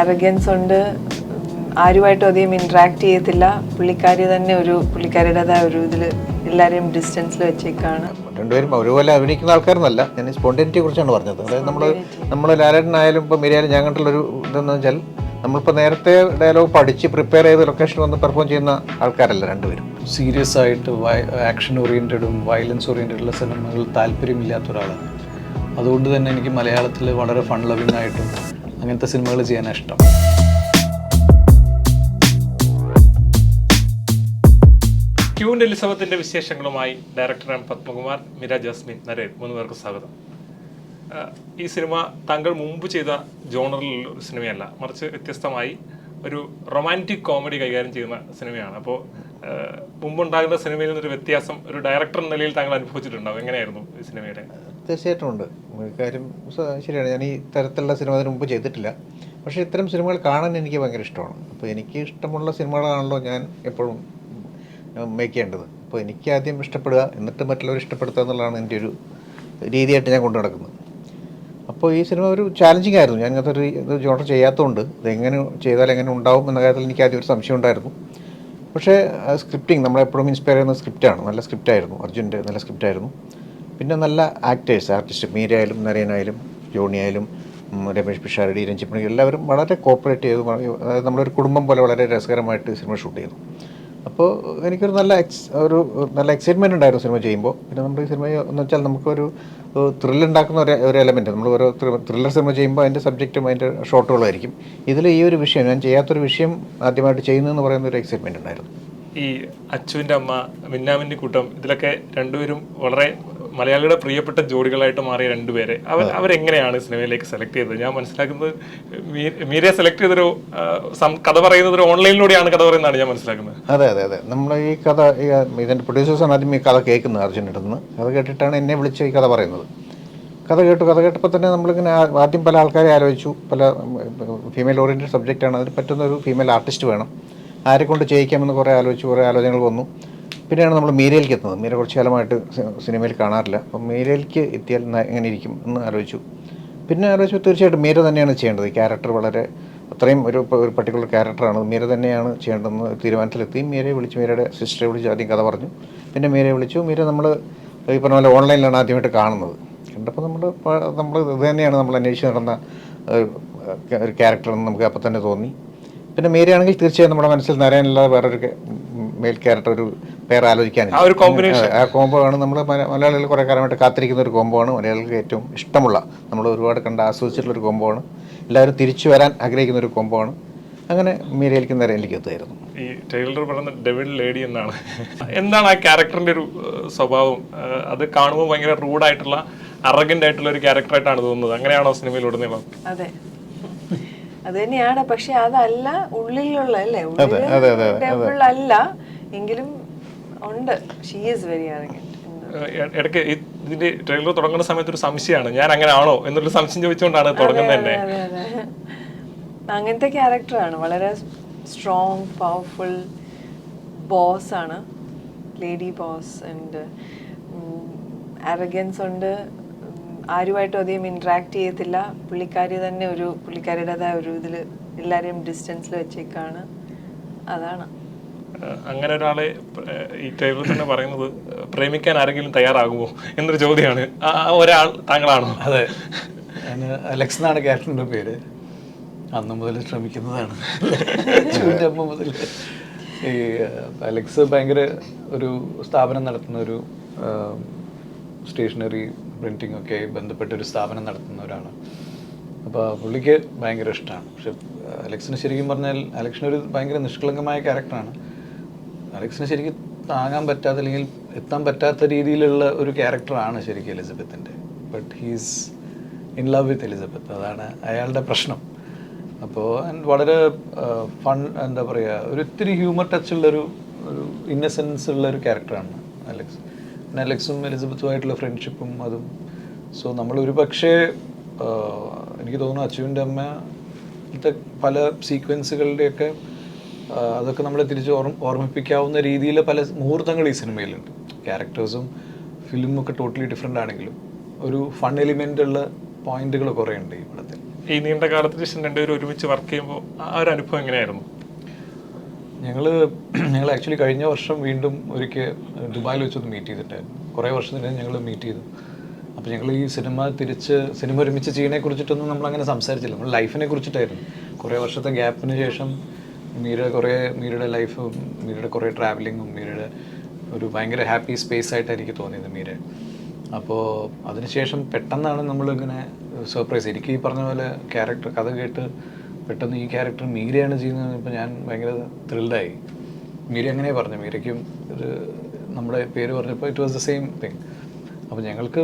Arrogance ഉണ്ട്. ആരുമായിട്ടും അധികം ഇൻട്രാക്ട് ചെയ്യത്തില്ല. പുള്ളിക്കാരി തന്നെ ഒരു പുള്ളിക്കാരിയുടേതായ ഒരു ഇതിൽ എല്ലാവരെയും ഡിസ്റ്റൻസിൽ വെച്ചേക്കാണ്. രണ്ടുപേരും ഒരുപോലെ അഭിനയിക്കുന്ന ആൾക്കാരൊന്നല്ല ഞാൻ സ്പോണ്ടിനിറ്റിയെ കുറിച്ചാണ് പറഞ്ഞത്. അതായത് നമ്മൾ നമ്മൾ ലാലേട്ടനായാലും ഇപ്പോൾ മിരിയാലും ഞാൻ കണ്ടുള്ളൊരു ഇതെന്ന് വെച്ചാൽ നമ്മളിപ്പോൾ നേരത്തെ ഡയലോഗ് പഠിച്ച് പ്രിപ്പയർ ചെയ്ത് ലൊക്കേഷൻ വന്ന് പെർഫോം ചെയ്യുന്ന ആൾക്കാരല്ല രണ്ടുപേരും. സീരിയസ് ആയിട്ട് ആക്ഷൻ ഓറിയന്റഡും വയലൻസ് ഓറിയന്റഡുള്ള സിനിമകൾ താല്പര്യമില്ലാത്ത ഒരാളാണ്. അതുകൊണ്ട് തന്നെ എനിക്ക് മലയാളത്തിൽ വളരെ ഫൺ ലവിങ് ആയിട്ടും അങ്ങനത്തെ സിനിമകൾ ചെയ്യാനാണ് ഇഷ്ടം. ക്യൂൻ എലിസബത്തിന്റെ വിശേഷങ്ങളുമായി ഡയറക്ടർ പത്മകുമാർ മിര ജാസ്മിൻ നരേൻ മൂന്ന് പേർക്ക് സ്വാഗതം. ഈ സിനിമ താങ്കൾ മുമ്പ് ചെയ്ത ജോണറിലുള്ള ഒരു സിനിമയല്ല മറിച്ച് വ്യത്യസ്തമായി ഒരു റൊമാന്റിക് കോമഡി കൈകാര്യം ചെയ്യുന്ന സിനിമയാണ്. അപ്പോൾ മുമ്പുണ്ടാകുന്ന സിനിമയിൽ നിന്നൊരു വ്യത്യാസം ഒരു ഡയറക്ടർ എന്ന നിലയിൽ താങ്കൾ അനുഭവിച്ചിട്ടുണ്ടാവും. എങ്ങനെയായിരുന്നു ഈ സിനിമയുടെ? തീർച്ചയായിട്ടും ഉണ്ട് കാര്യം ശരിയാണ്. ഞാൻ ഈ തരത്തിലുള്ള സിനിമ അതിന് മുമ്പ് ചെയ്തിട്ടില്ല. പക്ഷേ ഇത്തരം സിനിമകൾ കാണാൻ എനിക്ക് ഭയങ്കര ഇഷ്ടമാണ്. അപ്പോൾ എനിക്ക് ഇഷ്ടമുള്ള സിനിമകളാണല്ലോ ഞാൻ എപ്പോഴും മേക്ക് ചെയ്യേണ്ടത്. അപ്പോൾ എനിക്ക് ആദ്യം ഇഷ്ടപ്പെടുക എന്നിട്ട് മറ്റുള്ളവർ ഇഷ്ടപ്പെടുത്തുക എന്നുള്ളതാണ് എന്റെ ഒരു രീതിയായിട്ട് ഞാൻ കൊണ്ടു നടക്കുന്നത്. അപ്പോൾ ഈ സിനിമ ഒരു ചാലഞ്ചിങ് ആയിരുന്നു. ഞാൻ ഇങ്ങനത്തെ ഒരു ഇത് ജോണർ ചെയ്യാത്തതുകൊണ്ട് ഇതെങ്ങനെ ചെയ്താൽ എങ്ങനെ ഉണ്ടാവും എന്ന കാര്യത്തിൽ എനിക്ക് ആദ്യം ഒരു സംശയം ഉണ്ടായിരുന്നു. പക്ഷേ സ്ക്രിപ്റ്റിംഗ് നമ്മളെപ്പോഴും ഇൻസ്പയർ ചെയ്യുന്ന സ്ക്രിപ്റ്റാണ് നല്ല സ്ക്രിപ്റ്റായിരുന്നു അർജുന്റെ നല്ല സ്ക്രിപ്റ്റായിരുന്നു പിന്നെ നല്ല ആക്ടേഴ്സ് ആർട്ടിസ്റ്റ് മീര ആയാലും നരേനായാലും ജോണി ആയാലും രമേഷ് പിഷാരടി രഞ്ജിപ്പണി എല്ലാവരും വളരെ കോപ്പറേറ്റ് ചെയ്തു അതായത് നമ്മളൊരു കുടുംബം പോലെ വളരെ രസകരമായിട്ട് സിനിമ ഷൂട്ട് ചെയ്തു അപ്പോൾ എനിക്കൊരു നല്ല എക്സ് ഒരു നല്ല എക്സൈറ്റ്മെന്റ് ഉണ്ടായിരുന്നു സിനിമ ചെയ്യുമ്പോൾ. പിന്നെ നമ്മുടെ ഈ സിനിമ എന്ന് വെച്ചാൽ നമുക്കൊരു ത്രില്ല് ഉണ്ടാക്കുന്ന ഒരു ഒരു എലമെന്റ് നമ്മൾ ഓരോ ത്രില്ലർ സിനിമ ചെയ്യുമ്പോൾ അതിന്റെ സബ്ജക്റ്റും അതിന്റെ ഷോട്ടുകളായിരിക്കും ഇതിൽ ഈ ഒരു വിഷയം ഞാൻ ചെയ്യാത്തൊരു വിഷയം ആദ്യമായിട്ട് ചെയ്യുന്നതെന്ന് പറയുന്ന ഒരു എക്സൈറ്റ്മെന്റ് ഉണ്ടായിരുന്നു. ഈ അച്ചുവിന്റെ അമ്മ മിന്നാമിന്റെ കൂട്ടം ഇതിലൊക്കെ രണ്ടുപേരും വളരെ മലയാളിയുടെ പ്രിയപ്പെട്ട ജോഡികളായിട്ട് മാറിയ രണ്ടുപേരെ. അവർ അവരെങ്ങനെയാണ് സിനിമയിലേക്ക് സെലക്ട് ചെയ്തത്? ഞാൻ മനസ്സിലാക്കുന്നത് മീരയെ സെലക്ട് ചെയ്തൊരു കഥ പറയുന്നത് ഒരു ഓൺലൈനിലൂടെയാണ് കഥ പറയുന്നതാണ് ഞാൻ മനസ്സിലാക്കുന്നത്. അതെ അതെ അതെ. നമ്മൾ ഈ കഥ ഈ ഇതിന്റെ പ്രൊഡ്യൂസേഴ്സാണ് ആദ്യം ഈ കഥ കേൾക്കുന്നത് അർജുന്റെ നിന്ന്. കഥ കേട്ടിട്ടാണ് എന്നെ വിളിച്ച് ഈ കഥ പറയുന്നത്. കഥ കേട്ടു കഥ കേട്ടപ്പോൾ തന്നെ നമ്മളിങ്ങനെ ആദ്യം പല ആൾക്കാരെ ആലോചിച്ചു. പല ഫീമെയിൽ ഓറിയന്റഡ് സബ്ജക്റ്റാണ് അതിന് പറ്റുന്ന ഒരു ഫീമെയിൽ ആർട്ടിസ്റ്റ് വേണം. ആരെ കൊണ്ട് ചെയ്യിക്കാമെന്ന് കുറേ ആലോചിച്ചു കുറേ ആലോചനകൾ വന്നു. പിന്നെയാണ് നമ്മൾ മീരയിലേക്ക് എത്തുന്നത്. മീര കുറച്ച് കാലമായിട്ട് സിനിമയിൽ കാണാറില്ല. അപ്പം മീരയിലേക്ക് എത്തിയാൽ എങ്ങനെ ഇരിക്കും എന്ന് ആലോചിച്ചു. പിന്നെ ആലോചിച്ചു തീർച്ചയായിട്ടും മീര തന്നെയാണ് ചെയ്യേണ്ടത്. ക്യാരക്ടർ വളരെ അത്രയും ഒരു ഒരു പർട്ടിക്കുലർ ക്യാരക്ടറാണ് മീര തന്നെയാണ് ചെയ്യേണ്ടതെന്ന് തീരുമാനത്തിലെത്തി. മീരയെ വിളിച്ചു മീരയുടെ സിസ്റ്ററെ വിളിച്ച് ആദ്യം കഥ പറഞ്ഞു. പിന്നെ മീരയെ വിളിച്ചു. മീര നമ്മൾ ഈ പറഞ്ഞ പോലെ ഓൺലൈനിലാണ് ആദ്യമായിട്ട് കാണുന്നത്. കണ്ടപ്പോൾ നമ്മൾ നമ്മൾ ഇത് തന്നെയാണ് നമ്മൾ അന്വേഷിച്ച് നടന്ന ഒരു- ക്യാരക്ടർ എന്ന് നമുക്ക് അപ്പം തന്നെ തോന്നി. പിന്നെ മീരയാണെങ്കിൽ തീർച്ചയായും നമ്മുടെ മനസ്സിൽ നിറയാനില്ലാതെ വേറൊരു മെയിൽ ക്യാരക്ടർ ഒരു പേര് ആലോചിക്കാനില്ല. ആ ഒരു combination. അതെ, ആ കോംബോ ആണ് നമ്മൾ മലയാളികൾ കുറേ കാലമായിട്ട് കാത്തിരിക്കുന്ന ഒരു കോംബോ ആണ്. മലയാളികൾക്ക് ഏറ്റവും ഇഷ്ടമുള്ള നമ്മൾ ഒരുപാട് കണ്ട് ആസ്വദിച്ചിട്ടുള്ള ഒരു കോംബോ ആണ്. എല്ലാവരും തിരിച്ചു വരാൻ ആഗ്രഹിക്കുന്ന ഒരു കോംബോ ആണ്. അങ്ങനെ മീരയിലേക്ക് എനിക്ക് എത്തുമായിരുന്നു ഈ ട്രെയിലർ പറയുന്ന ഡെവിൾ ലേഡി എന്നാണ്. എന്താണ് ആ ക്യാരക്ടറിന്റെ ഒരു സ്വഭാവം? അത് കാണുമ്പോൾ ഭയങ്കര റൂഡായിട്ടുള്ള അറഗന്റ് ആയിട്ടുള്ള ഒരു ക്യാരക്ടറായിട്ടാണ് തോന്നുന്നത്. അങ്ങനെയാണോ സിനിമയിലുടനീളം? അതെ. അത് തന്നെയാണ്. പക്ഷെ അതല്ല ഉള്ളിലുള്ള അല്ലേ? അല്ല. എങ്കിലും ഉണ്ട്. ഷീ ഈസ് വെരി ഏഹ്, ഇടയ്ക്ക് ഇതിന്റെ ട്രെയിലർ തുടങ്ങുന്ന സമയത്ത് ഒരു സംശയമാണ്. ഞാൻ അങ്ങനെ ആണോ എന്നൊരു സംശയം ചോദിച്ചുകൊണ്ടാണ് തുടങ്ങുന്നത് തന്നെ അങ്ങനത്തെ ക്യാരക്ടറാണ് വളരെ സ്ട്രോങ് പവർഫുൾ ബോസ് ആണ്. ലേഡി ബോസ് ആൻഡ് അറഗൻസ് ഉണ്ട്. ആരുമായിട്ടും അധികം ഇൻട്രാക്ട് ചെയ്യത്തില്ല. പുള്ളിക്കാരി തന്നെ ഒരു പുള്ളിക്കാരിയുടേതായ ഒരു ഇതിൽ എല്ലാവരെയും ഡിസ്റ്റൻസിൽ വെച്ചേക്കാണ്. അതാണ്. അങ്ങനെ ഒരാളെ ഈ ടേബിൾ തന്നെ പറയുന്നത് പ്രേമിക്കാൻ ആരെങ്കിലും തയ്യാറാകുമോ എന്നൊരു ചോദ്യമാണ്. ഒരാൾ താങ്കളാണോ? അതെ. അലക്സ് എന്നാണ് ക്യാരക്ടറിന്റെ പേര്. അന്ന് മുതൽ ശ്രമിക്കുന്നതാണ്. അച്ചുവിന്റെ അമ്മ മുതൽ. ഈ അലക്സ് ഭയങ്കര ഒരു സ്ഥാപനം നടത്തുന്ന ഒരു സ്റ്റേഷനറി പ്രിന്റിംഗ് ഒക്കെ ബന്ധപ്പെട്ട ഒരു സ്ഥാപനം നടത്തുന്ന ഒരാളാണ്. അപ്പോൾ പുള്ളിക്ക് ഭയങ്കര ഇഷ്ടമാണ് പക്ഷെ അലക്സിന് ശരിക്കും പറഞ്ഞാൽ അലക്സിനൊരു ഭയങ്കര നിഷ്കളങ്കമായ ക്യാരക്ടറാണ്. അലക്സിന് ശരിക്കും താങ്ങാൻ പറ്റാത്ത അല്ലെങ്കിൽ എത്താൻ പറ്റാത്ത രീതിയിലുള്ള ഒരു ക്യാരക്ടറാണ് ശരിക്കും എലിസബത്തിന്റെ. But he's in love with Elizabeth. അതാണ് അയാളുടെ പ്രശ്നം. അപ്പോൾ വളരെ ഫൺ എന്താ പറയുക ഒരു ഒത്തിരി ഹ്യൂമർ ടച്ച് ഉള്ളൊരു ഒരു ഇന്നസെൻസ് ഉള്ള ഒരു ക്യാരക്ടറാണ് അലക്സ്. പിന്നെ അലക്സും എലിസബത്തുമായിട്ടുള്ള ഫ്രണ്ട്ഷിപ്പും അതും. സോ നമ്മൾ ഒരു പക്ഷേ എനിക്ക് തോന്നുന്നു അച്ചുവിന്റെ അമ്മ ഇത്തെ പല സീക്വൻസുകളുടെയൊക്കെ അതൊക്കെ നമ്മളെ തിരിച്ച് ഓർമ്മ ഓർമ്മിപ്പിക്കാവുന്ന രീതിയിൽ പല മുഹൂർത്തങ്ങൾ ഈ സിനിമയിലുണ്ട്. ക്യാരക്ടേഴ്സും ഫിലിമും ഒക്കെ ടോട്ടലി ഡിഫറെന്റ് ആണെങ്കിലും ഒരു ഫൺ എലിമെന്റ് ഉള്ള പോയിന്റുകൾ കുറേ ഉണ്ട് ഈ പടത്തിൽ. ഈ നീണ്ട കാലത്തിന് ശേഷം രണ്ടുപേരും ഒരുമിച്ച് വർക്ക് ചെയ്യുമ്പോൾ ആ ഒരു അനുഭവം എങ്ങനെയായിരുന്നു? ഞങ്ങൾ ഞങ്ങൾ ആക്ച്വലി കഴിഞ്ഞ വർഷം വീണ്ടും ഒരിക്കൽ ദുബായിൽ വെച്ചൊന്ന് മീറ്റ് ചെയ്തിട്ടായിരുന്നു. കുറേ വർഷത്തിന് ഞങ്ങൾ മീറ്റ് ചെയ്തു. അപ്പോൾ ഞങ്ങൾ ഈ സിനിമ തിരിച്ച് സിനിമ ഒരുമിച്ച് ചെയ്യണേ കുറിച്ചിട്ടൊന്നും നമ്മൾ അങ്ങനെ സംസാരിച്ചില്ല നമ്മൾ ലൈഫിനെ കുറിച്ചിട്ടായിരുന്നു. കുറേ വർഷത്തെ ഗ്യാപ്പിന് ശേഷം മീര കുറേ മീരയുടെ ലൈഫും മീരയുടെ കുറേ ട്രാവലിങ്ങും മീരയുടെ ഒരു ഭയങ്കര ഹാപ്പി സ്പേസ് ആയിട്ട് എനിക്ക് തോന്നിയത് മീര അപ്പോൾ അതിനുശേഷം പെട്ടെന്നാണ് നമ്മളിങ്ങനെ സർപ്രൈസ് എനിക്ക് ഈ പറഞ്ഞ പോലെ ക്യാരക്ടർ കഥ കേട്ട് പെട്ടെന്ന് ഈ ക്യാരക്ടർ മീരയാണ് ചെയ്യുന്നത് ഇപ്പോൾ ഞാൻ ഭയങ്കര ത്രിൽഡായി മീര അങ്ങനെ പറഞ്ഞു? മീരയ്ക്കും ഒരു നമ്മുടെ പേര് പറഞ്ഞപ്പോൾ it was the same thing അപ്പോൾ ഞങ്ങൾക്ക്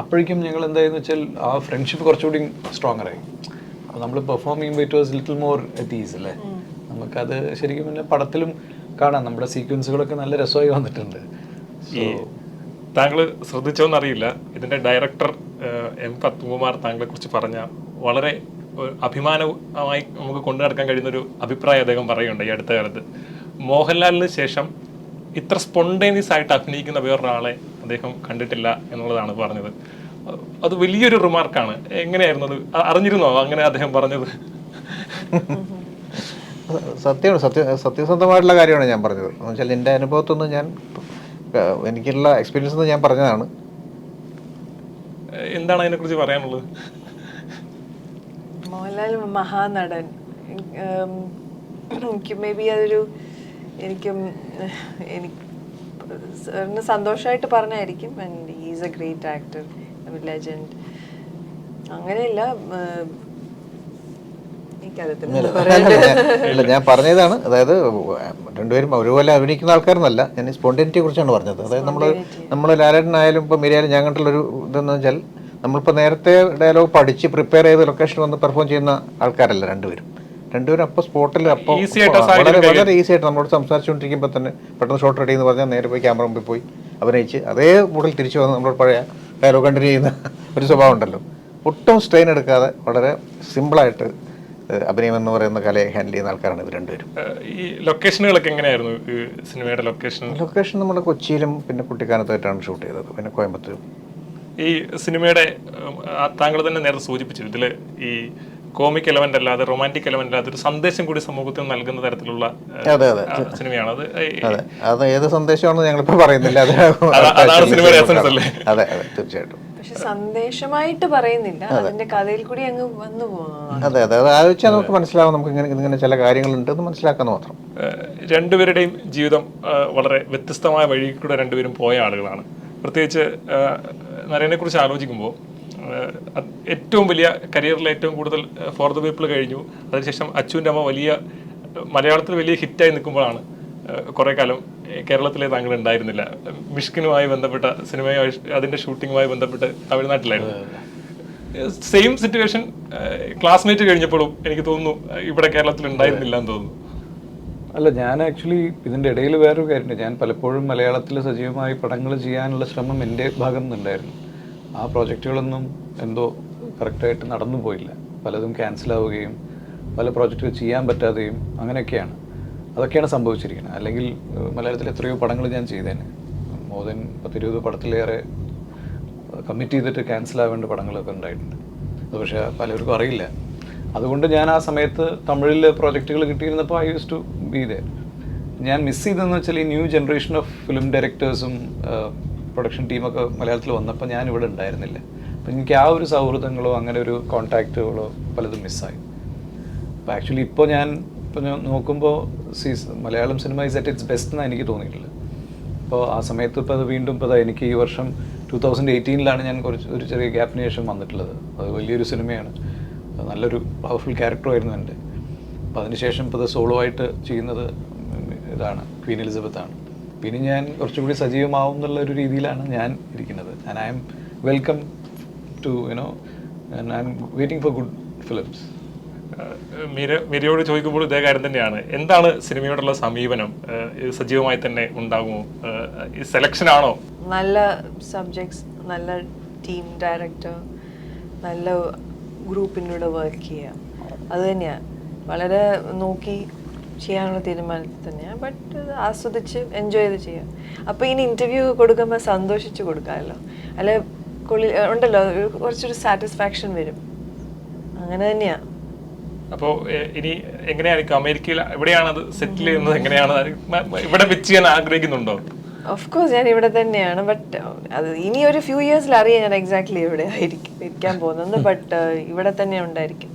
അപ്പോഴേക്കും ഞങ്ങൾ എന്തായെന്ന് വെച്ചാൽ ആ ഫ്രണ്ട്ഷിപ്പ് കുറച്ചുകൂടി സ്ട്രോങ്ങർ ആയി. അപ്പോൾ നമ്മൾ പെർഫോം ചെയ്യുമ്പോൾ it was little more at ease അല്ലേ? നമുക്കത് ശരിക്കും പിന്നെ പടത്തിലും കാണാം. നമ്മുടെ സീക്വൻസുകളൊക്കെ നല്ല രസമായി വന്നിട്ടുണ്ട്. ഈ താങ്കൾ ശ്രദ്ധിച്ചോന്നറിയില്ല. ഇതിന്റെ ഡയറക്ടർ എം പത്മകുമാർ താങ്കളെ കുറിച്ച് പറഞ്ഞ വളരെ അഭിമാനമായി നമുക്ക് കൊണ്ടു നടക്കാൻ കഴിയുന്ന ഒരു അഭിപ്രായം അദ്ദേഹം പറയുന്നുണ്ട് ഈ അടുത്ത കാലത്ത്. മോഹൻലാലിന് ശേഷം ഇത്ര സ്പോണ്ടേനിയസ് ആയിട്ട് അഭിനയിക്കുന്ന വേറൊരാളെ അദ്ദേഹം കണ്ടിട്ടില്ല എന്നുള്ളതാണ് പറഞ്ഞത്. അത് വലിയൊരു റിമാർക്കാണ് എങ്ങനെയായിരുന്നു അത്? അറിഞ്ഞിരുന്നോ അങ്ങനെ അദ്ദേഹം പറഞ്ഞത്? സത്യമാണ് സത്യ സത്യസന്ധമായിട്ടുള്ള കാര്യമാണ് ഞാൻ പറഞ്ഞത്. എന്ന് വെച്ചാൽ എന്റെ അനുഭവത്തൊന്നും ഞാൻ എനിക്കുള്ള എക്സ്പീരിയൻസ് എന്ന് ഞാൻ പറഞ്ഞതാണ്. എന്താണ് അതിനെക്കുറിച്ച് പറയാനുള്ളത്? മോഹൻലാൽ മഹാനടൻ. എനിക്ക് മേ ബി അതൊരു എനിക്കും എനിക്ക് സാറിന് സന്തോഷമായിട്ട് പറഞ്ഞായിരിക്കും. And is a great actor legend അങ്ങനെയല്ല അല്ല, ഞാൻ- പറഞ്ഞതാണ്. അതായത് രണ്ടുപേരും ഒരുപോലെ അഭിനയിക്കുന്ന ആൾക്കാരെന്നല്ല ഞാൻ സ്പോണ്ടിനിറ്റിയെ കുറിച്ചാണ് പറഞ്ഞത്. അതായത് നമ്മൾ നമ്മൾ ലാലേട്ടനായാലും ഇപ്പോൾ മിരിയാലും ഞാൻ കണ്ടുള്ളൊരു ഇതെന്ന് വെച്ചാൽ നമ്മളിപ്പോൾ നേരത്തെ ഡയലോഗ് പഠിച്ച് പ്രിപ്പയർ ചെയ്ത് ലൊക്കേഷൻ വന്ന് പെർഫോം ചെയ്യുന്ന ആൾക്കാരല്ല രണ്ടുപേരും. രണ്ടുപേരും അപ്പോൾ സ്പോട്ടിൽ അപ്പോൾ വളരെ വളരെ ഈസി ആയിട്ട് നമ്മളോട് സംസാരിച്ചുകൊണ്ടിരിക്കുമ്പോൾ തന്നെ പെട്ടെന്ന് ഷോട്ട് റെഡി എന്ന് പറഞ്ഞാൽ നേരെ പോയി ക്യാമറ മുമ്പിൽ പോയി അഭിനയിച്ച് അതേ മൂഡിൽ തിരിച്ചു വന്ന് നമ്മളോട് പഴയ ഡയലോഗ് കണ്ടിന്യൂ ചെയ്യുന്ന ഒരു സ്വഭാവം ഉണ്ടല്ലോ. ഒട്ടും സ്ട്രെയിൻ എടുക്കാതെ വളരെ സിമ്പിളായിട്ട് അഭിനയം എന്ന് പറയുന്ന കലയെ ഹാൻഡിൽ ചെയ്യുന്ന ആൾക്കാരാണ് ഇവർ രണ്ടുപേരും. ഈ ലൊക്കേഷനുകളൊക്കെ എങ്ങനെയായിരുന്നു സിനിമയുടെ ലൊക്കേഷൻ ലൊക്കേഷൻ നമ്മൾ കൊച്ചിയിലും പിന്നെ കുട്ടിക്കാനത്തായിട്ടാണ് ഷൂട്ട് ചെയ്തത്. പിന്നെ കോയമ്പത്തൂരും. ഈ സിനിമയുടെ താങ്കൾ തന്നെ നേരത്തെ സൂചിപ്പിച്ചു ഇതിൽ ഈ കോമിക് എലമെന്റ് അല്ലാതെ റൊമാന്റിക് എലമെന്റ് അല്ലാതെ ഒരു സന്ദേശം കൂടി സമൂഹത്തിന് നൽകുന്ന തരത്തിലുള്ള സിനിമയാണ്. അത് അതെ. ഏത് സന്ദേശമാണെന്ന് ഞങ്ങളിപ്പോൾ പറയുന്നില്ല. അതാണ് സിനിമയുടെ അല്ലേ? അതെ അതെ. തീർച്ചയായിട്ടും. പക്ഷെ സന്ദേശമായിട്ട് പറയുന്നില്ല. അതിന്റെ കഥയിൽ കൂടി അങ്ങ് വന്നു അതെ അതെ. അത് ആലോചിച്ചാൽ നമുക്ക് മനസ്സിലാവും. നമുക്ക് ഇങ്ങനെ ഇങ്ങനെ ചില കാര്യങ്ങളുണ്ടെന്ന് മനസ്സിലാക്കാന്ന് മാത്രം. രണ്ടുപേരുടെയും ജീവിതം വളരെ വ്യത്യസ്തമായ വഴി കൂടെ രണ്ടുപേരും പോയ ആളുകളാണ്. പ്രത്യേകിച്ച് നരേനെ കുറിച്ച് ആലോചിക്കുമ്പോൾ ഏറ്റവും വലിയ കരിയറിൽ ഏറ്റവും കൂടുതൽ ഫോർ ദ പീപ്പിൾ കഴിഞ്ഞു. അതിനുശേഷം അച്ചുവിന്റെ അമ്മ വലിയ മലയാളത്തിൽ വലിയ ഹിറ്റായി നിൽക്കുമ്പോഴാണ് കുറേ കാലം കേരളത്തിലെ താങ്കൾ ഉണ്ടായിരുന്നില്ല. മിഷ്കിനുമായി ബന്ധപ്പെട്ട സിനിമയുമായി അതിന്റെ ഷൂട്ടിങ്ങുമായി ബന്ധപ്പെട്ട് തമിഴ്നാട്ടിലായിരുന്നു. സെയിം സിറ്റുവേഷൻ ക്ലാസ്മേറ്റ് കഴിഞ്ഞപ്പോഴും എനിക്ക് തോന്നുന്നു ഇവിടെ കേരളത്തിൽ ഉണ്ടായിരുന്നില്ല എന്ന് തോന്നുന്നു. അല്ല ഞാൻ ആക്ച്വലി ഇതിന്റെ ഇടയിൽ വേറൊരു കാര്യമുണ്ട്. ഞാൻ പലപ്പോഴും മലയാളത്തിൽ സജീവമായി പടങ്ങൾ ചെയ്യാനുള്ള ശ്രമം എന്റെ ഭാഗം നിന്നുണ്ടായിരുന്നു. ആ പ്രോജക്റ്റുകളൊന്നും എന്തോ കറക്റ്റായിട്ട് നടന്നു പോയില്ല പലതും ക്യാൻസൽ ആവുകയും പല പ്രോജക്റ്റുകൾ ചെയ്യാൻ പറ്റാതെയും അങ്ങനെയൊക്കെയാണ്. അതൊക്കെയാണ് സംഭവിച്ചിരിക്കുന്നത്. അല്ലെങ്കിൽ മലയാളത്തിൽ എത്രയോ പടങ്ങൾ ഞാൻ ചെയ്തേനെ. മോർ ദൻ പത്തിരുപത് പടത്തിലേറെ കമ്മിറ്റ് ചെയ്തിട്ട് ക്യാൻസൽ ആവേണ്ട പടങ്ങളൊക്കെ ഉണ്ടായിട്ടുണ്ട്. അത് പക്ഷേ പലർക്കും അറിയില്ല. അതുകൊണ്ട് ഞാൻ ആ സമയത്ത് തമിഴിൽ പ്രോജക്റ്റുകൾ കിട്ടിയിരുന്നപ്പോൾ I use to be there ഞാൻ മിസ് ചെയ്തതെന്ന് വെച്ചാൽ ഈ ന്യൂ ജനറേഷൻ ഓഫ് ഫിലിം ഡയറക്ടേഴ്സും പ്രൊഡക്ഷൻ ടീമൊക്കെ മലയാളത്തിൽ വന്നപ്പോൾ ഞാൻ ഇവിടെ ഉണ്ടായിരുന്നില്ല. അപ്പം എനിക്ക് ആ ഒരു സൗഹൃദങ്ങളോ അങ്ങനെ ഒരു കോൺടാക്റ്റുകളോ പലതും മിസ്സായി അപ്പോൾ ആക്ച്വലി ഇപ്പോൾ ഞാൻ ഇപ്പോൾ ഞാൻ നോക്കുമ്പോൾ സീസ് Malayalam cinema is at its best എന്നാണ് എനിക്ക് തോന്നിയിട്ടുള്ളത്. അപ്പോൾ ആ സമയത്ത് ഇപ്പോൾ അത് വീണ്ടും ഇപ്പോൾ എനിക്ക് ഈ വർഷം ടു തൗസൻഡ് എയ്റ്റീനിലാണ് ഞാൻ കുറച്ച് ഒരു ചെറിയ ഗ്യാപ്പിന് ശേഷം വന്നിട്ടുള്ളത്. അത് വലിയൊരു സിനിമയാണ്. നല്ലൊരു പവർഫുൾ ക്യാരക്ടറായിരുന്നു എന്റെ. അപ്പോൾ അതിനുശേഷം ഇപ്പോൾ അത് സോളോ ആയിട്ട് ചെയ്യുന്നത് ഇതാണ് ക്വീൻ എലിസബത്ത് ആണ്. പിന്നെ ഞാൻ കുറച്ചുകൂടി സജീവമാവും എന്നുള്ള ഒരു രീതിയിലാണ് ഞാൻ ഇരിക്കുന്നത്. ഞാൻ I'm welcome to you know and I'm waiting for good films Meera മീരയോട് ചോദിക്കുമ്പോൾ ഇതേ കാര്യം തന്നെയാണ്. എന്താണ് സിനിമയോടുള്ള സമീപനം? സജീവമായി തന്നെ ഉണ്ടാകുമോ? സെലക്ഷൻ ആണോ? നല്ല സബ്ജക്ട്സ് നല്ല ടീം ഡയറക്ടർ നല്ല ഗ്രൂപ്പിനോട് വർക്ക് ചെയ്യുക അത് തന്നെയാണ് വളരെ നോക്കി ചെയ്യാനുള്ള തീരുമാനത്തിൽ തന്നെയാണ് ബട്ട് ആസ്വദിച്ച് എൻജോയ് ചെയ്ത് ചെയ്യാം. അപ്പോൾ ഇനി ഇന്റർവ്യൂ കൊടുക്കുമ്പോൾ സന്തോഷിച്ച് കൊടുക്കാമല്ലോ. അല്ലെ ഉണ്ടല്ലോ കുറച്ചൊരു സാറ്റിസ്ഫാക്ഷൻ വരും. അങ്ങനെ തന്നെയാ. അപ്പോൾ ഇനി എങ്ങനെയായിരിക്കും? അമേരിക്കയിൽ എവിടെയാണ് അത് സെറ്റിൽ ചെയ്യുന്നത്? എങ്ങനെയാണ്? ഇവിടെ വെച്ച് ചെയ്യാൻ ആഗ്രഹിക്കുന്നുണ്ടോ? ഓഫ് കോഴ്സ് ഞാൻ ഇവിടെ തന്നെയാണ്. ബട്ട് അത് ഇനി ഒരു ഫ്യൂ ഇയേഴ്സിൽ അറിയാം ഞാൻ എക്സാക്ട്ലി എവിടെ ആയിരിക്കും ഇരിക്കാൻ പോകുന്നത്. ബട്ട് ഇവിടെ തന്നെ ഉണ്ടായിരിക്കും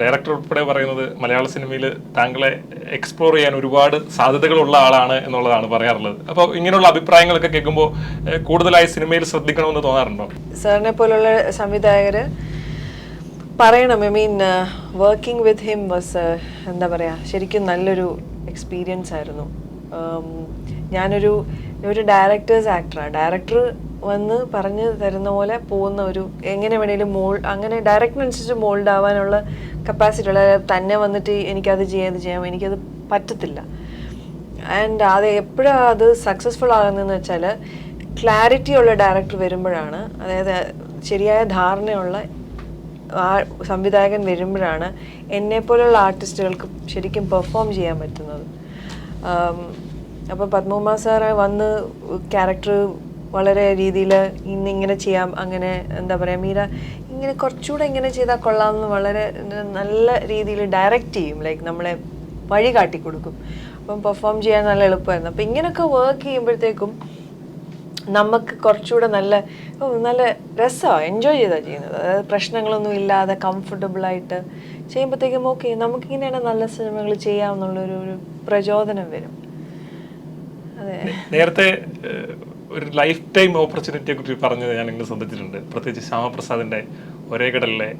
ഡയറക്ടർ ഉൾപ്പെടെ പറയുന്നത് മലയാള സിനിമയിൽ താങ്കളെ എക്സ്പ്ലോർ ചെയ്യാൻ ഒരുപാട് സാധ്യതകളുള്ള ആളാണ് എന്നുള്ളതാണ് പറയാറുള്ളത്. അപ്പോൾ ഇങ്ങനെയുള്ള അഭിപ്രായങ്ങളൊക്കെ കേൾക്കുമ്പോൾ കൂടുതലായി സിനിമയിൽ ശ്രദ്ധിക്കണമെന്ന് തോന്നാറുണ്ടോ? സാറിനെ പോലുള്ള സംവിധായകർ പറയണം. I mean working with him was എന്താ പറയുക ശരിക്കും നല്ലൊരു എക്സ്പീരിയൻസ് ആയിരുന്നു. Um, ഞാനൊരു ഒരു ഡയറക്ടേഴ്സ് ആക്ടറാണ് ഡയറക്ടർ വന്ന് പറഞ്ഞു തരുന്ന പോലെ പോകുന്ന ഒരു എങ്ങനെ വേണേലും മോൾ അങ്ങനെ ഡയറക്ടറിനനുസരിച്ച് മോൾഡ് ആവാനുള്ള കപ്പാസിറ്റി ഉള്ള തന്നെ വന്നിട്ട് എനിക്കത് ചെയ്യാം ഇത് ചെയ്യാം എനിക്കത് പറ്റത്തില്ല. ആൻഡ് അത് എപ്പോഴാണ് അത് സക്സസ്ഫുൾ ആകുന്നതെന്ന് വെച്ചാൽ ക്ലാരിറ്റി ഉള്ള ഡയറക്ടർ വരുമ്പോഴാണ്. അതായത് ശരിയായ ധാരണയുള്ള ആ സംവിധായകൻ വരുമ്പോഴാണ് എന്നെപ്പോലുള്ള ആർട്ടിസ്റ്റുകൾക്ക് ശരിക്കും പെർഫോം ചെയ്യാൻ പറ്റുന്നത്. അപ്പോൾ പത്മകുമാർ സാറ് വന്ന് ക്യാരക്ടർ വളരെ രീതിയിൽ ഇന്നിങ്ങനെ ചെയ്യാം അങ്ങനെ എന്താ പറയുക മീര ഇങ്ങനെ കുറച്ചുകൂടെ ഇങ്ങനെ ചെയ്താൽ കൊള്ളാമെന്ന് വളരെ നല്ല രീതിയിൽ ഡയറക്റ്റ് ചെയ്യും ലൈക്ക് നമ്മളെ വഴി കാട്ടി കൊടുക്കും അപ്പം പെർഫോം ചെയ്യാൻ നല്ല എളുപ്പമായിരുന്നു. അപ്പം ഇങ്ങനെയൊക്കെ വർക്ക് ചെയ്യുമ്പോഴത്തേക്കും നമുക്ക് കുറച്ചുകൂടെ നല്ല നല്ല രസമാണ് എൻജോയ് ചെയ്താണ് ചെയ്യുന്നത്. അതായത് പ്രശ്നങ്ങളൊന്നും ഇല്ലാതെ കംഫർട്ടബിളായിട്ട് ചെയ്യുമ്പോഴത്തേക്കും ഓക്കെ നമുക്കിങ്ങനെയാണ് നല്ല സിനിമകൾ ചെയ്യാമെന്നുള്ളൊരു ഒരു പ്രചോദനം വരും. അതെ. നേരത്തെ ഒരു ലൈഫ് ടൈം ഓപ്പർച്യൂണിറ്റിയെ കുറിച്ച് പറഞ്ഞത് ഞാൻ ഇങ്ങനെ ശ്രദ്ധിച്ചിട്ടുണ്ട്. പ്രത്യേകിച്ച് ശ്യാമപ്രസാദിന്റെ ഒരേ കടലിലെ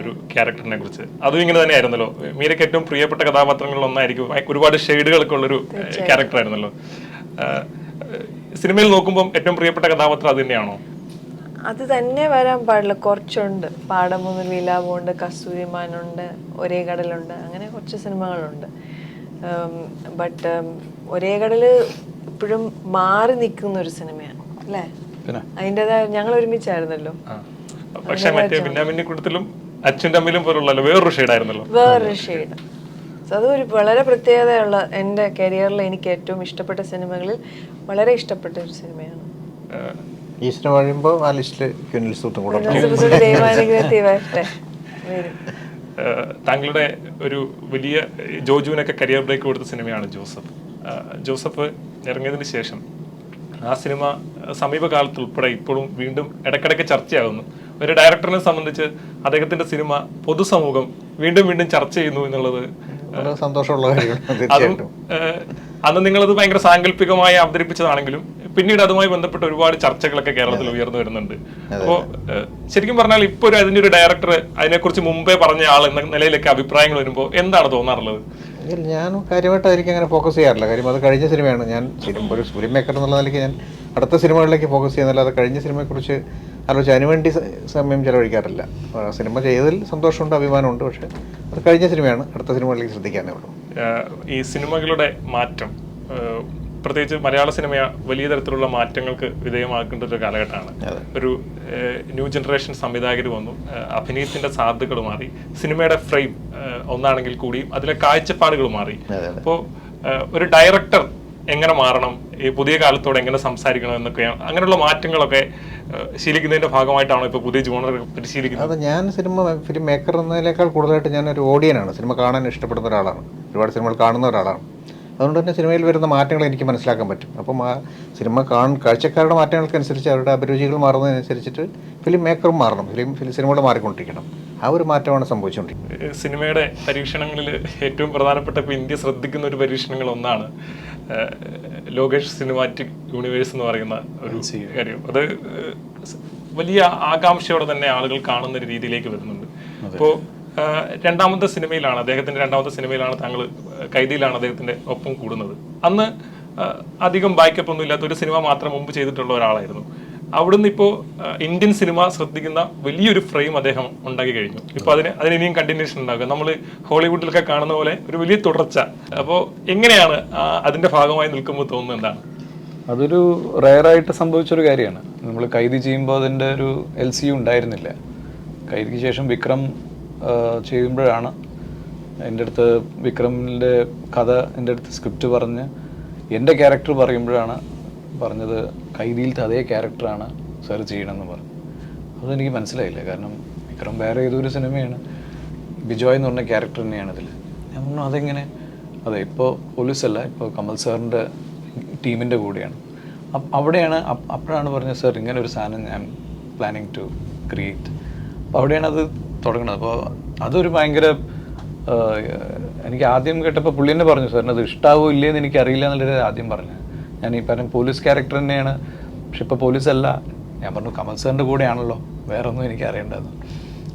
ഒരു ക്യാരക്ടറിനെ കുറിച്ച്. അതും ഇങ്ങനെ തന്നെയായിരുന്നല്ലോ. മീരയ്ക്ക് ഏറ്റവും പ്രിയപ്പെട്ട കഥാപാത്രങ്ങളിൽ ഒന്നായിരിക്കും. ഒരുപാട് ഷെയ്ഡുകളൊക്കെ ഉള്ളൊരു ക്യാരക്ടർ ആയിരുന്നല്ലോ. ഏഹ്, ഏഹ്, സിനിമയിൽ നോക്കുമ്പോൾ ഏറ്റവും പ്രിയപ്പെട്ട കഥാപാത്രം അത് തന്നെയാണോ? അത് തന്നെ വരാൻ പാടില്ല. കുറച്ചുണ്ട്. പാടമൂന്നിൽ വിലാപമുണ്ട് കസ്തൂരിമാനുണ്ട് ഒരേ കടലുണ്ട് അങ്ങനെ കുറച്ച് സിനിമകളുണ്ട്. ബട്ട് ഒരേ കടൽ ഇപ്പോഴും മാറി നിൽക്കുന്ന ഒരു സിനിമയാണ് അല്ലേ? അതിന്റെതായ ഞങ്ങൾ ഒരുമിച്ചായിരുന്നല്ലോ. പക്ഷേ പക്ഷെ മറ്റേ മിന്നാമിന്നിക്കുടത്തിലും അച്ഛൻ തമ്മിലും പോലുള്ളല്ലോ വേറൊരു ഷെയ്ഡായിരുന്നല്ലോ വേറൊരു ഷെയ്ഡ് സോ അത് ഒരു വളരെ പ്രത്യേകതയുള്ള എന്റെ കരിയറിൽ എനിക്ക് ഏറ്റവും ഇഷ്ടപ്പെട്ട സിനിമകളിൽ വളരെ ഇഷ്ടപ്പെട്ട ഒരു സിനിമയാണ്. ഈ സിനിമ കഴിയുമ്പോൾ ആ ലിസ്റ്റിൽ ക്യൂനിൽ സൂത്തും കൂടെ താങ്കളുടെ ഒരു വലിയ ജോജുവിനൊക്കെ കരിയർ ബ്രേക്ക് കൊടുത്ത സിനിമയാണ് ജോസഫ്. ജോസഫ് ഇറങ്ങിയതിന് ശേഷം ആ സിനിമ സമീപകാലത്ത് ഉൾപ്പെടെ ഇപ്പോഴും വീണ്ടും ഇടയ്ക്കിടയ്ക്ക് ചർച്ചയാകുന്നു. ഒരു ഡയറക്ടറിനെ സംബന്ധിച്ച് അദ്ദേഹത്തിന്റെ സിനിമ പൊതുസമൂഹം വീണ്ടും വീണ്ടും ചർച്ച ചെയ്യുന്നു എന്നുള്ളത് സന്തോഷമുള്ള കാര്യമാണ് അതും അന്ന് നിങ്ങളത് ഭയങ്കര സാങ്കല്പികമായി അവതരിപ്പിച്ചതാണെങ്കിലും പിന്നീട് അതുമായി ബന്ധപ്പെട്ട ഒരുപാട് ചർച്ചകളൊക്കെ കേരളത്തിൽ ഉയർന്നു വരുന്നുണ്ട്. അപ്പോൾ ശരിക്കും പറഞ്ഞാൽ ഇപ്പോൾ ഒരു അതിന്റെ ഒരു ഡയറക്ടർ അതിനെക്കുറിച്ച് മുമ്പേ പറഞ്ഞ ആൾ എന്ന നിലയിലൊക്കെ അഭിപ്രായങ്ങൾ വരുമ്പോൾ എന്താണ് തോന്നാറുള്ളത്? ഞാൻ കാര്യമായിട്ടായിരിക്കും അങ്ങനെ ഫോക്കസ് ചെയ്യാറില്ല. കാര്യം അത് കഴിഞ്ഞ സിനിമയാണ്. ഞാൻ സിനിമ ഒരു ഫിലിം മേക്കർ എന്നുള്ള നിലയ്ക്ക് ഞാൻ അടുത്ത സിനിമകളിലേക്ക് ഫോക്കസ് ചെയ്യുന്നില്ല. അത് കഴിഞ്ഞ സിനിമയെക്കുറിച്ച് ആലോചിച്ച് അതിനുവേണ്ടി വേണ്ടി സമയം ചിലവഴിക്കാറില്ല. സിനിമ ചെയ്തതിൽ സന്തോഷമുണ്ട് അഭിമാനമുണ്ട്. പക്ഷേ അത് കഴിഞ്ഞ സിനിമയാണ്. അടുത്ത സിനിമകളിലേക്ക് ശ്രദ്ധിക്കാനേ ഉള്ളൂ. ഈ സിനിമകളുടെ മാറ്റം പ്രത്യേകിച്ച് മലയാള സിനിമ വലിയ തരത്തിലുള്ള മാറ്റങ്ങൾക്ക് വിധേയമാക്കേണ്ട ഒരു കാലഘട്ടമാണ്. ഒരു ന്യൂ ജനറേഷൻ സംവിധായകർ വന്നു. അഭിനയത്തിന്റെ സാധ്യതകൾ മാറി. സിനിമയുടെ ഫ്രെയിം ഒന്നാണെങ്കിൽ കൂടിയും അതിലെ കാഴ്ചപ്പാടുകൾ മാറി. അപ്പോൾ ഒരു ഡയറക്ടർ എങ്ങനെ മാറണം ഈ പുതിയ കാലത്തോട് എങ്ങനെ സംസാരിക്കണം എന്നൊക്കെയാണ് അങ്ങനെയുള്ള മാറ്റങ്ങളൊക്കെ ശീലിക്കുന്നതിന്റെ ഭാഗമായിട്ടാണോ ഇപ്പോൾ പുതിയ ജോണർ പരിശീലിക്കുന്നത്? അത് ഞാൻ സിനിമ ഫിലിം മേക്കർ എന്നതിനേക്കാൾ കൂടുതലായിട്ട് ഞാൻ ഞാനൊരു ആണ്. സിനിമ കാണാൻ ഇഷ്ടപ്പെടുന്ന ഒരാളാണ്. ഒരുപാട് സിനിമകൾ കാണുന്ന ഒരാളാണ്. അതുകൊണ്ട് തന്നെ സിനിമയിൽ വരുന്ന മാറ്റങ്ങൾ എനിക്ക് മനസ്സിലാക്കാൻ പറ്റും. അപ്പം ആ സിനിമ കാണ കാഴ്ചക്കാരുടെ മാറ്റങ്ങൾക്കനുസരിച്ച് അവരുടെ അഭിരുചികൾ മാറുന്നതിനനുസരിച്ചിട്ട് ഫിലിം മേക്കറും മാറണം. ഫിലിം ഫിലിം സിനിമകൾ മാറിക്കൊണ്ടിരിക്കണം. ആ ഒരു മാറ്റമാണ് സംഭവിച്ചുകൊണ്ടിരിക്കുന്നത്. സിനിമയുടെ പരീക്ഷണങ്ങളിൽ ഏറ്റവും പ്രധാനപ്പെട്ട ഇപ്പോൾ ഇന്ത്യ ശ്രദ്ധിക്കുന്ന ഒരു പരീക്ഷണങ്ങൾ ഒന്നാണ് ലോകേഷ് സിനിമാറ്റിക് യൂണിവേഴ്സ് എന്ന് പറയുന്ന ഒരു കാര്യം. അത് വലിയ ആകാംക്ഷയോടെ തന്നെ ആളുകൾ കാണുന്ന ഒരു രീതിയിലേക്ക് വരുന്നുണ്ട്. അപ്പോൾ രണ്ടാമത്തെ സിനിമയിലാണ് അദ്ദേഹത്തിന്റെ രണ്ടാമത്തെ സിനിമയിലാണ് താങ്കൾ കൈതിയിലാണ് കൈദിയിലാണ് അദ്ദേഹത്തിന്റെ ഒപ്പം കൂടുന്നത്. അന്ന് അധികം ബാക്കപ്പ് ഒന്നും ഇല്ലാത്ത ഒരു സിനിമ മാത്രം മുമ്പ് ചെയ്തിട്ടുള്ള ഒരാളായിരുന്നു. അവിടുന്ന് ഇപ്പോൾ ഇന്ത്യൻ സിനിമ ശ്രദ്ധിക്കുന്ന വലിയൊരു ഫ്രെയിം അദ്ദേഹം ഉണ്ടാക്കി കഴിഞ്ഞു. ഇപ്പൊ അതിന് അതിന് ഇനിയും കണ്ടിന്യൂഷൻ ഉണ്ടാകും. നമ്മൾ ഹോളിവുഡിലൊക്കെ കാണുന്ന പോലെ ഒരു വലിയ തുടർച്ച. അപ്പോൾ എങ്ങനെയാണ് അതിന്റെ ഭാഗമായി നിൽക്കുമ്പോൾ തോന്നുന്നത് എന്താണ്? അതൊരു റയറായിട്ട് സംഭവിച്ചൊരു കാര്യമാണ്. നമ്മൾ കൈതി ചെയ്യുമ്പോൾ അതിന്റെ ഒരു എൽ സി ഉണ്ടായിരുന്നില്ല. കൈതിക്ക് ശേഷം വിക്രം ചെയ്യുമ്പോഴാണ് എന്റെ അടുത്ത് വിക്രമിന്റെ കഥ എന്റെ അടുത്ത് സ്ക്രിപ്റ്റ് പറഞ്ഞ് എന്റെ ക്യാരക്ടർ പറയുമ്പോഴാണ് പറഞ്ഞത് കൈദിയിലത്തെ അതേ ക്യാരക്ടറാണ് സാർ ചെയ്യണമെന്ന് പറഞ്ഞു. അതെനിക്ക് മനസ്സിലായില്ല. കാരണം വിക്രം വേറെ ഏതൊരു സിനിമയാണ്. ബിജോയ് എന്ന് പറഞ്ഞ ക്യാരക്ടർ തന്നെയാണ് ഇതിൽ ഞാൻ പറഞ്ഞു അതെങ്ങനെ? അതെ ഇപ്പോൾ പോലീസല്ല ഇപ്പോൾ കമൽ സാറിന്റെ ടീമിന്റെ കൂടെയാണ്. അവിടെയാണ് അപ്പ് അപ്പോഴാണ് പറഞ്ഞത് സാർ ഇങ്ങനെ ഒരു സാധനം ഞാൻ പ്ലാനിങ് ടു ക്രിയേറ്റ് അപ്പോൾ അവിടെയാണ് അത് തുടങ്ങുന്നത് അപ്പോൾ അതൊരു ഭയങ്കര എനിക്ക് ആദ്യം കേട്ടപ്പോൾ പുള്ളി തന്നെ പറഞ്ഞു സാറിന് അത് ഇഷ്ടാവോ ഇല്ലേന്ന് എനിക്ക് അറിയില്ല എന്നുള്ളത് ആദ്യം പറഞ്ഞു. ഞാൻ ഈ പറഞ്ഞ പോലീസ് ക്യാരക്ടർ തന്നെയാണ്. പക്ഷെ ഇപ്പോൾ പോലീസ് അല്ല ഞാൻ പറഞ്ഞു കമൽ സാറിന്റെ കൂടെയാണല്ലോ. വേറെ ഒന്നും എനിക്ക് അറിയേണ്ടത്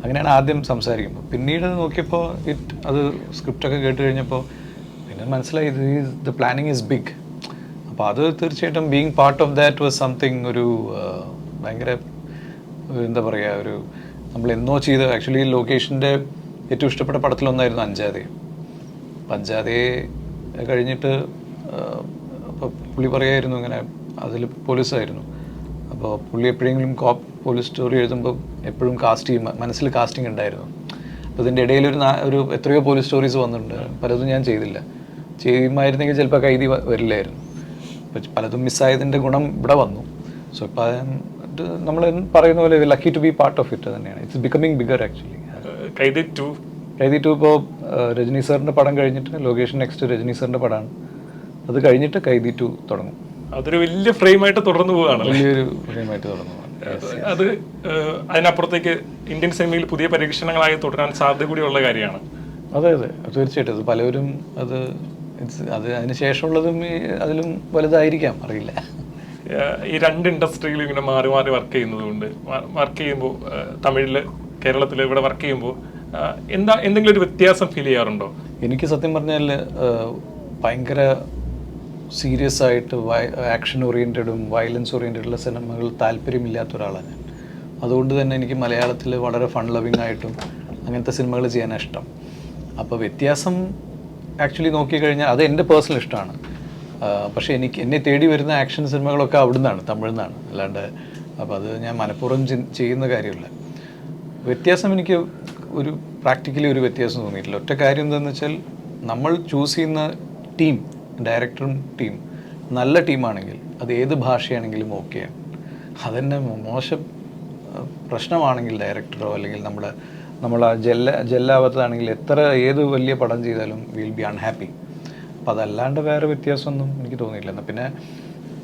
അങ്ങനെയാണ് ആദ്യം സംസാരിക്കുമ്പോൾ പിന്നീട് നോക്കിയപ്പോൾ ഇറ്റ് അത് സ്ക്രിപ്റ്റൊക്കെ കേട്ട് കഴിഞ്ഞപ്പോൾ പിന്നെ മനസ്സിലായി ഇത് ദ പ്ലാനിങ് ഈസ് ബിഗ് അപ്പോൾ അത് തീർച്ചയായിട്ടും being part of that was something ഒരു ഭയങ്കര എന്താ പറയുക ഒരു നമ്മൾ എന്നോ ചെയ്ത്. ആക്ച്വലി ലൊക്കേഷന്റെ ഏറ്റവും ഇഷ്ടപ്പെട്ട പടത്തിലൊന്നായിരുന്നു അഞ്ചാതെ. അപ്പം കഴിഞ്ഞിട്ട് അപ്പോൾ പുള്ളി പറയായിരുന്നു ഇങ്ങനെ അതിൽ പോലീസായിരുന്നു. അപ്പോൾ പുള്ളി എപ്പോഴെങ്കിലും കോപ്പ് പോലീസ് സ്റ്റോറി എഴുതുമ്പോൾ എപ്പോഴും കാസ്റ്റ് ചെയ്യും മനസ്സിൽ കാസ്റ്റിംഗ് ഉണ്ടായിരുന്നു. അപ്പോൾ ഇതിന്റെ ഇടയിൽ ഒരു ഒരു എത്രയോ പോലീസ് സ്റ്റോറീസ് വന്നിട്ടുണ്ട്. പലതും ഞാൻ ചെയ്തില്ല. ചെയ്യുമായിരുന്നെങ്കിൽ ചിലപ്പോൾ കൈതി വരില്ലായിരുന്നു. പലതും മിസ്സായതിന്റെ ഗുണം ഇവിടെ വന്നു. സോ ഇപ്പോൾ നമ്മൾ പറയുന്ന പോലെ lucky to be part of it തന്നെയാണ്. It's becoming bigger actually Kaithi two. Kaithi two ഇപ്പോൾ രജനി സാറിന്റെ പടം കഴിഞ്ഞിട്ട് ലൊക്കേഷൻ നെക്സ്റ്റ് രജനി സാറിന്റെ പടമാണ്. അത് കഴിഞ്ഞിട്ട് കൈതി ടു തുടങ്ങും. അതൊരു വലിയ ഫ്രെയിമായിട്ട് തുടർന്നു പോവുകയാണ്. വലിയൊരു ഫ്രെയിമായിട്ട് തുടർന്നു അത് അതിനപ്പുറത്തേക്ക് ഇന്ത്യൻ സിനിമയിൽ പുതിയ പരീക്ഷണങ്ങളായി തുടരാൻ സാധ്യത കൂടിയുള്ള കാര്യമാണ്. അതെ അതെ. തീർച്ചയായിട്ടും. അത് പലവരും അത് ഇറ്റ്സ് അത് അതിന് ശേഷമുള്ളതും അതിലും വലുതായിരിക്കാം. അറിയില്ല. ഈ രണ്ട് ഇൻഡസ്ട്രിയിലും ഇങ്ങനെ മാറി മാറി വർക്ക് ചെയ്യുന്നതുകൊണ്ട് വർക്ക് ചെയ്യുമ്പോൾ തമിഴിൽ കേരളത്തിൽ ഇവിടെ വർക്ക് ചെയ്യുമ്പോൾ എന്താ എന്തെങ്കിലും ഒരു വ്യത്യാസം ഫീൽ ചെയ്യാറുണ്ടോ? എനിക്ക് സത്യം പറഞ്ഞാൽ ഭയങ്കര സീരിയസ് ആയിട്ട് ആക്ഷൻ ഓറിയന്റഡും വയലൻസ് ഓറിയന്റഡുള്ള സിനിമകൾ താല്പര്യമില്ലാത്ത ഒരാളാണ് ഞാൻ. അതുകൊണ്ട് തന്നെ എനിക്ക് മലയാളത്തിൽ വളരെ ഫൺ ലവിങ് ആയിട്ടും അങ്ങനത്തെ സിനിമകൾ ചെയ്യാനാണ് ഇഷ്ടം. അപ്പോൾ വ്യത്യാസം ആക്ച്വലി നോക്കിക്കഴിഞ്ഞാൽ അത് എന്റെ പേഴ്സണൽ ഇഷ്ടമാണ്. പക്ഷേ എനിക്ക് എന്നെ തേടി വരുന്ന ആക്ഷൻ സിനിമകളൊക്കെ അവിടുന്നാണ് തമിഴിൽ നിന്നാണ് അല്ലാണ്ട് അപ്പോൾ അത് ഞാൻ മനഃപൂർവം ചെയ്യുന്ന കാര്യമില്ല. വ്യത്യാസം എനിക്ക് ഒരു പ്രാക്ടിക്കലി ഒരു വ്യത്യാസം തോന്നിയിട്ടില്ല. ഒറ്റ കാര്യം എന്താണെന്ന് വെച്ചാൽ നമ്മൾ ചൂസ് ചെയ്യുന്ന ടീം ഡയറക്ടറും ടീം നല്ല ടീമാണെങ്കിൽ അത് ഏത് ഭാഷയാണെങ്കിലും ഓക്കെയാണ് അതെന്നെ മോശം പ്രശ്നമാണെങ്കിൽ ഡയറക്ടറോ അല്ലെങ്കിൽ നമ്മുടെ നമ്മൾ ആ ജെല്ല ജെല്ലാവാത്തതാണെങ്കിൽ എത്ര ഏത് വലിയ പടം ചെയ്താലും വിൽ ബി അൺഹാപ്പി അപ്പോൾ അതല്ലാണ്ട് വേറെ വ്യത്യാസമൊന്നും എനിക്ക് തോന്നിയില്ല. എന്നാൽ പിന്നെ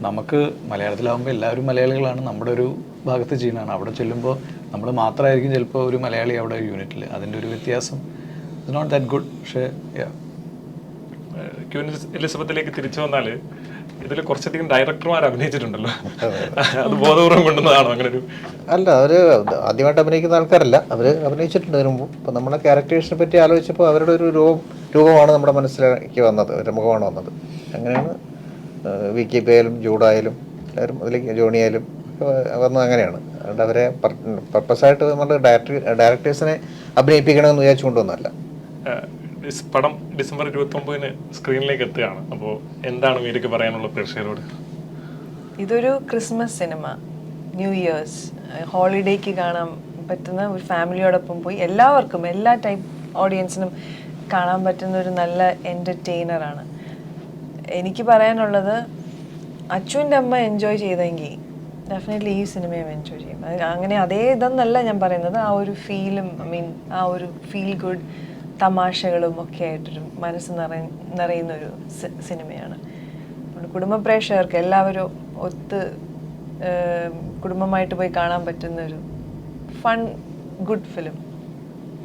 നമുക്ക് മലയാളത്തിലാവുമ്പോൾ എല്ലാവരും മലയാളികളാണ്. നമ്മുടെ ഒരു ഭാഗത്ത് ചെയ്യുന്നതാണ് അവിടെ ചെല്ലുമ്പോൾ നമ്മൾ മാത്രമായിരിക്കും ചിലപ്പോൾ ഒരു മലയാളി അവിടെ യൂണിറ്റിൽ അതിന്റെ ഒരു വ്യത്യാസം. ഇറ്റ്സ് നോട്ട് ദാറ്റ് ഗുഡ് പക്ഷേ എലിസബത്തിലേക്ക് തിരിച്ചു വന്നാൽ ഇതിൽ കുറച്ചധികം ഡയറക്ടർമാർ അഭിനയിച്ചിട്ടുണ്ടല്ലോ. അത് ബോധപൂർവം കൊണ്ടുവന്നതാണോ അങ്ങനെ ഒരു അല്ല അവർ ആദ്യമായിട്ട് അഭിനയിക്കുന്ന ആൾക്കാരല്ല. അവർ അഭിനയിച്ചിട്ടുണ്ട് ഇതിനു മുമ്പ്. ഇപ്പം നമ്മുടെ ക്യാരക്ടേഴ്സിനെ പറ്റി ആലോചിച്ചപ്പോൾ അവരുടെ ഒരു രൂപം രൂപമാണ് നമ്മുടെ മനസ്സിലേക്ക് വന്നത് ഒരു മുഖമാണ് വന്നത്. അങ്ങനെയാണ് വി കെ പി ആയാലും ജൂഡായാലും എല്ലാവരും അതിലേക്ക് ജോണി ആയാലും വന്നത് അങ്ങനെയാണ്. അതുകൊണ്ട് അവരെ പർപ്പസായിട്ട് നമ്മൾ ഡയറക്ടർ ഡയറക്ടേഴ്സിനെ അഭിനയിപ്പിക്കണമെന്ന് വിചാരിച്ചു കൊണ്ടുവന്നല്ല ഏഹ്, ഡിസ്- പടം ഡിസംബർ ഇരുപത്തി ഒമ്പതിന് സ്ക്രീനിലേക്ക് എത്തുകയാണ്. അപ്പോൾ എന്താണ് മീരയ്ക്ക് പറയാനുള്ള പ്രേക്ഷകരോട്? ഇതൊരു ക്രിസ്മസ് സിനിമ. ന്യൂ ഇയേഴ്സ് ഹോളിഡേക്ക് കാണാൻ പറ്റുന്ന ഒരു ഫാമിലിയോടൊപ്പം പോയി എല്ലാവർക്കും എല്ലാ ടൈപ്പ് ഓഡിയൻസിനും കാണാൻ പറ്റുന്ന ഒരു നല്ല എന്റർടൈനറാണ് എനിക്ക് പറയാനുള്ളത് അച്ചുവിന്റെ അമ്മ എൻജോയ് ചെയ്തെങ്കിൽ ഡെഫിനറ്റ്ലി ഈ സിനിമയും എൻജോയ് ചെയ്യും. അങ്ങനെ അതേ ഇതെന്നല്ല ഞാൻ പറയുന്നത്. ആ ഒരു ഫീലും ഐ മീൻ ആ ഒരു ഫീൽ ഗുഡ് തമാശകളും ഒക്കെ ആയിട്ടൊരു മനസ്സ് നിറ നിറയുന്ന ഒരു സിനിമയാണ്. കുടുംബ പ്രേക്ഷകർക്ക് എല്ലാവരും ഒത്ത് കുടുംബമായിട്ട് പോയി കാണാൻ പറ്റുന്ന ഒരു ഫൺ ഗുഡ് ഫിലിം.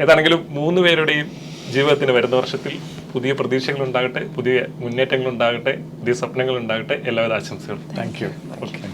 ഏതാണെങ്കിലും മൂന്ന് പേരുടെയും ജീവിതത്തിന് വരുന്ന വർഷത്തിൽ പുതിയ പ്രതീക്ഷകൾ ഉണ്ടാകട്ടെ പുതിയ മുന്നേറ്റങ്ങൾ ഉണ്ടാകട്ടെ പുതിയ സ്വപ്നങ്ങൾ ഉണ്ടാകട്ടെ എല്ലാവിധ ആശംസകളും. Thank you okay